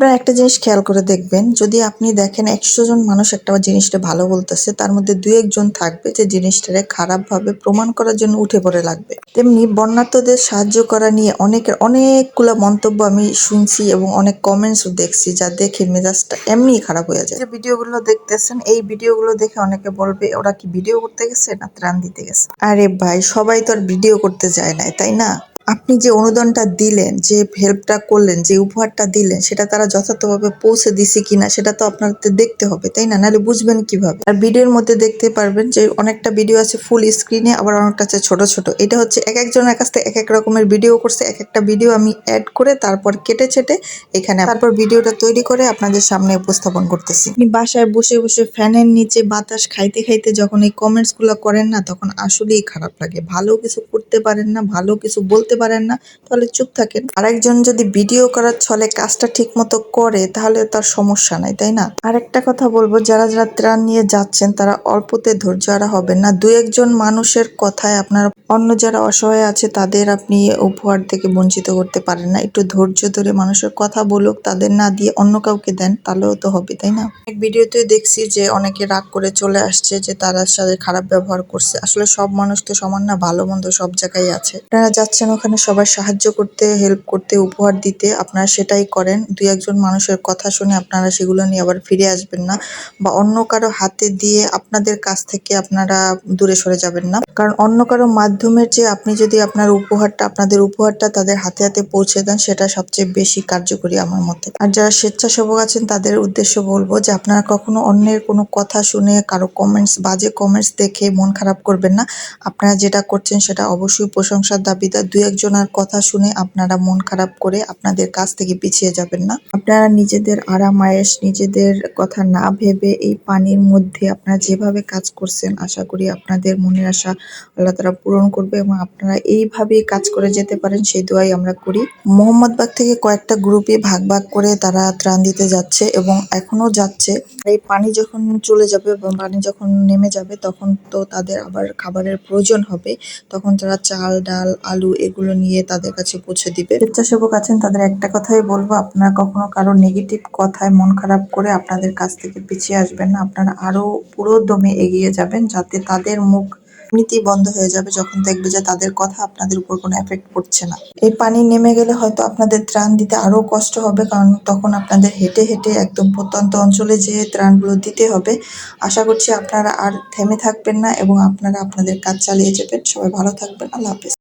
আপনারা একটা জিনিস খেয়াল করে দেখবেন, যদি আপনি দেখেন একশো জন মানুষ একটা জিনিসটা ভালো বলতেছে, তার মধ্যে দুই একজন থাকবে যে জিনিসটারে খারাপভাবে প্রমাণ করার জন্য উঠে পড়ে লাগবে। তেমনি বন্যার্থদের সাহায্য করা নিয়ে অনেকের অনেকগুলো মন্তব্য আমি শুনছি এবং অনেক কমেন্টসও দেখছি যা দেখে মেজাজটা এমনি খারাপ হয়ে যায়। যে ভিডিওগুলো দেখতেছেন, এই ভিডিওগুলো দেখে অনেকে বলবে, ওরা কি ভিডিও করতে গেছে না ত্রাণ দিতে গেছে? আরে ভাই, সবাই তো আর ভিডিও করতে যায় না তাই না? আপনি যে অনুদানটা দিলেন, যে হেল্পটা করলেন, যে উপহারটা দিলেন, সেটা তারা যথার্থভাবে পৌঁছে দিছে কিনা, সেটা তো আপনাদের দেখতে হবে, তাই না? নাহলে বুঝবেন কীভাবে। আর ভিডিওর মধ্যে দেখতে পারবেন যে অনেকটা ভিডিও আছে ফুল স্ক্রিনে আবার অনেকটা আছে ছোট ছোট। এটা হচ্ছে এক একজনের কাছ থেকে এক এক রকমের ভিডিও করছে, এক একটা ভিডিও আমি অ্যাড করে তারপর কেটে ছেটে এখানে তারপর ভিডিওটা তৈরি করে আপনাদের সামনে উপস্থাপন করতেছি। আপনি বাসায় বসে বসে ফ্যানের নিচে বাতাস খাইতে খাইতে যখন এই কমেন্টসগুলো করেন না, তখন আসলেই খারাপ লাগে। ভালো কিছু করতে পারেন না, ভালো কিছু বলতে পারেন না, তাহলে চুপ থাকেন। আরেকজন যদি ভিডিও করার ছলে কাজটা ঠিক মতো করে, তাহলে তার সমস্যা নাই, তাই না? আরেকটা কথা বলব, যারা যারা ত্রাণ নিয়ে যাচ্ছেন, তারা অল্পতে ধৈর্য হারা হবেন না। দু একজন মানুষের কথায় আপনার, অন্য যারা অসহায় আছে, তাদের আপনি উপহার থেকে বঞ্চিত করতে পারেন না। একটু ধৈর্য ধরে মানুষের কথা বলুক, তাদের না দিয়ে অন্য কাউকে দেন, তাহলেও তো হবে, তাই না? এক ভিডিওতে দেখছি যে অনেকে রাগ করে চলে আসছে যে তারা সাথে খারাপ ব্যবহার করছে। আসলে সব মানুষ তো সমান না, ভালো মন্দ সব জায়গায় আছে। আপনারা যাচ্ছেন ওখানে সবার সাহায্য করতে হেল্প করতে, উপহার দিতে আপনারা সেটাই করেন। দুই একজন মানুষের কথা শুনে আপনারা সেগুলো নিয়ে আবার ফিরে আসবেন না বা অন্য কারও হাতে দিয়ে আপনাদের কাছ থেকে আপনারা দূরে সরে যাবেন না। কারণ অন্য কারও মাধ্যমের যে আপনি যদি আপনার উপহারটা, আপনাদের উপহারটা তাদের হাতে হাতে পৌঁছে দেন, সেটা সবচেয়ে বেশি কার্যকরী আমার মতে। আর যারা স্বেচ্ছাসেবক আছেন, তাদের উদ্দেশ্য বলব যে আপনারা কখনো অন্যের কোনো কথা শুনে, কারও কমেন্টস বাজে কমেন্টস দেখে মন খারাপ করবেন না। আপনারা যেটা করছেন, সেটা অবশ্যই প্রশংসার দাবিদার। দুই একজনের কথা শুনে আপনারা মন খারাপ করে আপনাদের কাছ থেকে পিছিয়ে যাবেন না। আপনারা নিজেদের আরামায়েশ নিজেদের কথা না ভেবে এই পানির মধ্যে আপনারা যেভাবে কাজ করছেন, আশা করি আপনাদের মনের আশা আল্লাহ তারা পূরণ করবে এবং আপনারা এইভাবেই কাজ করে যেতে পারেন, সেই দোয়াই আমরা করি। মোহাম্মদবাগ থেকে কয়েকটা গ্রুপে ভাগ ভাগ করে তারা ত্রাণ দিতে যাচ্ছে এবং এখনও যাচ্ছে। এই পানি যখন চলে যাবে বা পানি যখন নেমে যাবে, তখন তো তাদের আবার খাবারের প্রয়োজন হবে। তখন তারা চাল, ডাল, আলু এগুলো নিয়ে তাদের কাছে পৌঁছে দিবে। স্বেচ্ছাসেবক আছেন, তাদের একটা কথাই বলব, আপনারা কখনো কারও নেগেটিভ কথায় মন খারাপ করে আপনাদের কাছ থেকে পিছিয়ে আসবেন না, আপনারা আরও পুরো দমে এগিয়ে যাবেন যাতে তাদের মুখ এমনিতেই বন্ধ হয়ে যাবে, যখন দেখবে যে তাদের কথা আপনাদের উপর কোনো এফেক্ট পড়ছে না। এই পানি নেমে গেলে হয়তো আপনাদের ত্রাণ দিতে আরও কষ্ট হবে, কারণ তখন আপনাদের হেঁটে হেঁটে একদম প্রত্যন্ত অঞ্চলে যেয়ে ত্রাণগুলো দিতে হবে, আশা করছি আপনারা আর থেমে থাকবেন না এবং আপনারা আপনাদের কাজ চালিয়ে যাবেন। সবাই ভালো থাকবেন, আল্লাহ হাফেজ।